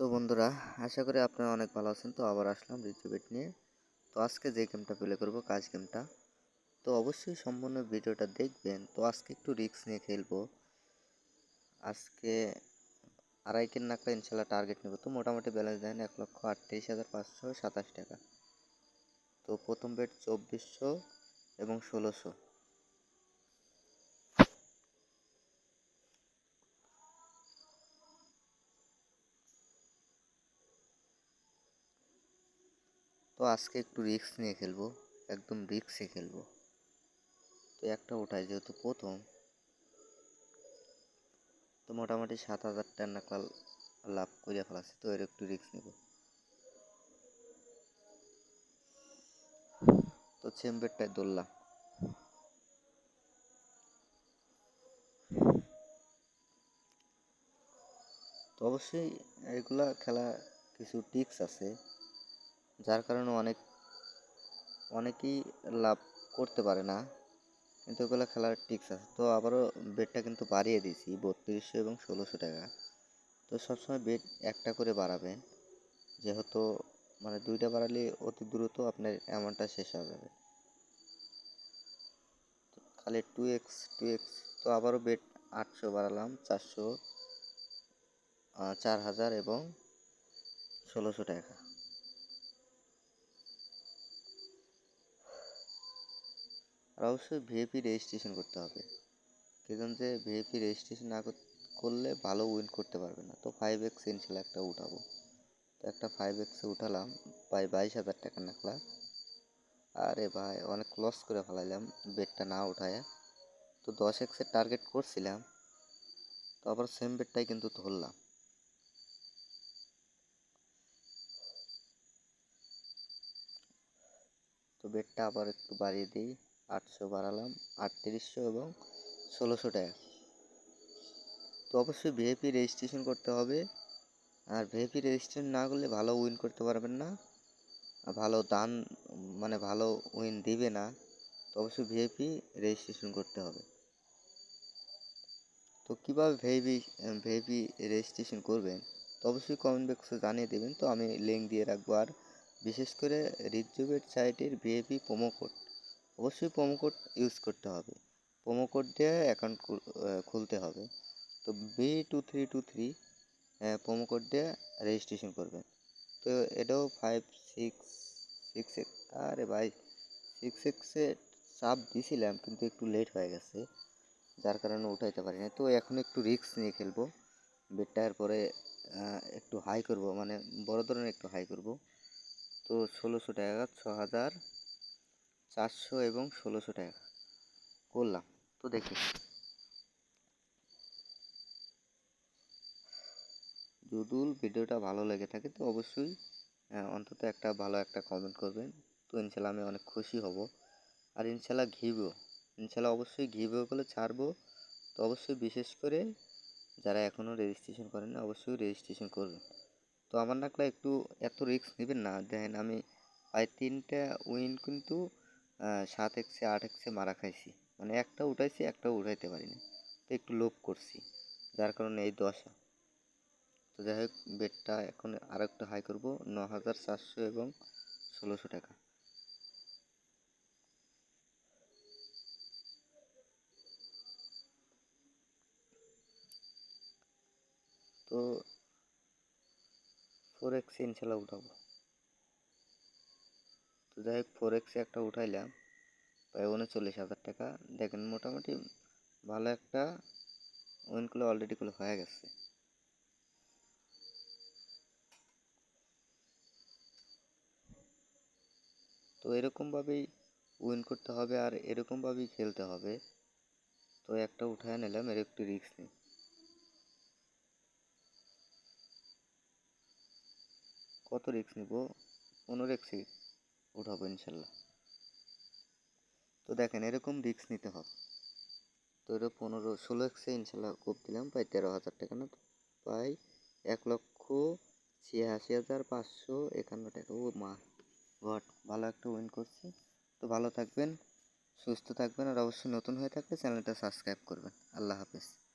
তো বন্ধুরা, আশা করি আপনারা অনেক ভালো আছেন। তো আবার আসলাম রিচু বেট নিয়ে। তো আজকে যে গেমটা প্লে করব, কাজ গেমটা, তো অবশ্যই সম্পূর্ণ ভিডিওটা দেখবেন। তো আজকে একটু রিস্ক নিয়ে খেলব। আজকে আড়াই কেন নাকলা ইনশাল্লাহ টার্গেট নেব। তো মোটামুটি ব্যালেন্স দেন এক লক্ষ আটত্রিশ হাজার পাঁচশো সাতাশ টাকা। তো প্রথম বেড চব্বিশশো এবং ষোলোশো। তো আজকে একটু রিক্স নিয়ে খেলব, একদম রিস্কে খেলব। তো একটা ওঠাই যেহেতু প্রথম, তো মোটামুটি সাত হাজার টাকা লাভ করে ফেলাছি, তো এর একটু রিস্ক নেব। তো চেম্বেরটায় দৌড়লাম তো অবশ্যই এগুলা খেলা কিছু টিক্স আছে যার কারণে অনেক, অনেকেই লাভ করতে পারে না। কিন্তু ওগুলো খেলার টিক্স আছে। তো আবারও বেডটা কিন্তু বাড়িয়ে দিয়েছি, বত্রিশশো এবং ষোলোশো টাকা। তো সবসময় বেড একটা করে বাড়াবেন। যেহেতু মানে দুইটা বাড়ালে অতি দ্রুত আপনার অ্যামাউন্টটা শেষ হয়ে যাবে। খালি টু এক্স টু এক্স তো আবারও বেড আটশো বাড়ালাম, চারশো চার হাজার এবং ষোলোশো টাকা। আর অবশ্যই ভিএপি রেজিস্ট্রেশন করতে হবে। কেজন যে ভিএপি রেজিস্ট্রেশন না করলে ভালো উইন করতে পারবে না। তো ফাইভ এক্স ইনশাল্লাহ একটা উঠাবো। তো একটা ফাইভ এক্সে উঠালাম, প্রায় বাইশ হাজার টাকা নাকলা। আরে ভাই, অনেক লস করে ফেলাইলাম বেডটা না উঠায়। তো দশ এক্সের টার্গেট করছিলাম। তো আবার সেম বেডটাই কিন্তু ধরলাম। তো বেডটা আবার একটু বাড়িয়ে দিই। আটশো বাড়ালাম, আটত্রিশশো এবং ষোলোশো টাকা। তো অবশ্যই ভিএপি রেজিস্ট্রেশন করতে হবে। আর ভিএপি রেজিস্ট্রেশন না করলে ভালো উইন করতে পারবেন না। আর ভালো দান মানে ভালো উইন দিবে না। তো অবশ্যই ভিএপি রেজিস্ট্রেশন করতে হবে। তো কীভাবে ভিআইপি ভিআইপি রেজিস্ট্রেশন করবেন? তো অবশ্যই কমেন্ট বক্সে জানিয়ে দেবেন। তো আমি লিঙ্ক দিয়ে রাখব। আর বিশেষ করে রিজুবেট সাইটের ভিএপি প্রোমো কোড অবশ্যই প্রোমো কোড ইউজ করতে হবে। প্রোমো কোড দিয়ে অ্যাকাউন্ট খুলতে হবে। তো B two three two three promo code দিয়ে রেজিস্ট্রেশন করবেন। তো এটাও ফাইভ সিক্স সিক্স এক্স আরে ভাই সিক্স এক্সে চাপ দিছিলাম, কিন্তু একটু লেট হয়ে গেছে। যার কারণে উঠাইতে পারি না তো এখন একটু রিস্ক নিয়ে খেলব। বেডটার পরে একটু হাই করব। মানে বড় ধরনের একটু হাই করব। তো ষোলোশো টাকা ছ হাজার চারশো এবং ষোলোশো টাকা। করলাম। তো দেখি। যদুল ভিডিওটা ভালো লেগে থাকে তো অবশ্যই অন্তত একটা ভালো একটা কমেন্ট করবেন। তো ইনশাল্লাহ আমি অনেক খুশি হব। আর ইনশাল্লাহ ঘিবো। ইনশাল্লাহ অবশ্যই ঘিবো বলে ছাড়বো। তো অবশ্যই বিশেষ করে যারা এখনও রেজিস্ট্রেশন করেন অবশ্যই রেজিস্ট্রেশন করবেন। তো আমার নাকলা একটু এত রিস্ক নেবেন না। দেখেন আমি প্রায় তিনটা উইন কিন্তু সাত এক্সে আট এক্সে মারা খাইছি। মানে একটা উঠাইছি, একটা উঠাইতে পারিনি। তো একটু লোভ করছি, যার কারণে এই দশা। তো যাই হোক, বেডটা এখন আর একটু হাই করব ন হাজার চারশো এবং ষোলোশো টাকা। তো ফোর এক্সে ইনশাল্লাহ উঠাবো। যাই হোক ফোর এক্সে একটা উঠাইলাম, প্রায় উনচল্লিশ হাজার টাকা। দেখেন, মোটামুটি ভালো একটা উইনগুলো অলরেডিগুলো হয়ে গেছে। তো এরকমভাবেই উইন করতে হবে আর এরকমভাবেই খেলতে হবে। তো একটা উঠায় নিলাম, এর একটু রিস্ক নেই। কত রিক্স নিব? পনেরো এক্সে উঠাবো ইনশাল্লাহ। তো দেখেন, এরকম রিক্স নিতে হবে। তো এটা পনেরো, ষোলো এক্সে ইনশাল্লাহ কোপ দিলাম, প্রায় তেরো হাজার টাকা না প্রায় এক লক্ষ ছিয়াশি হাজার পাঁচশো একান্ন টাকা। ও মা ঘট ভালো একটা উইন করছি। তো ভালো থাকবেন, সুস্থ থাকবেন আর অবশ্যই নতুন হয়ে থাকলে চ্যানেলটা সাবস্ক্রাইব করবেন। আল্লাহ হাফিজ।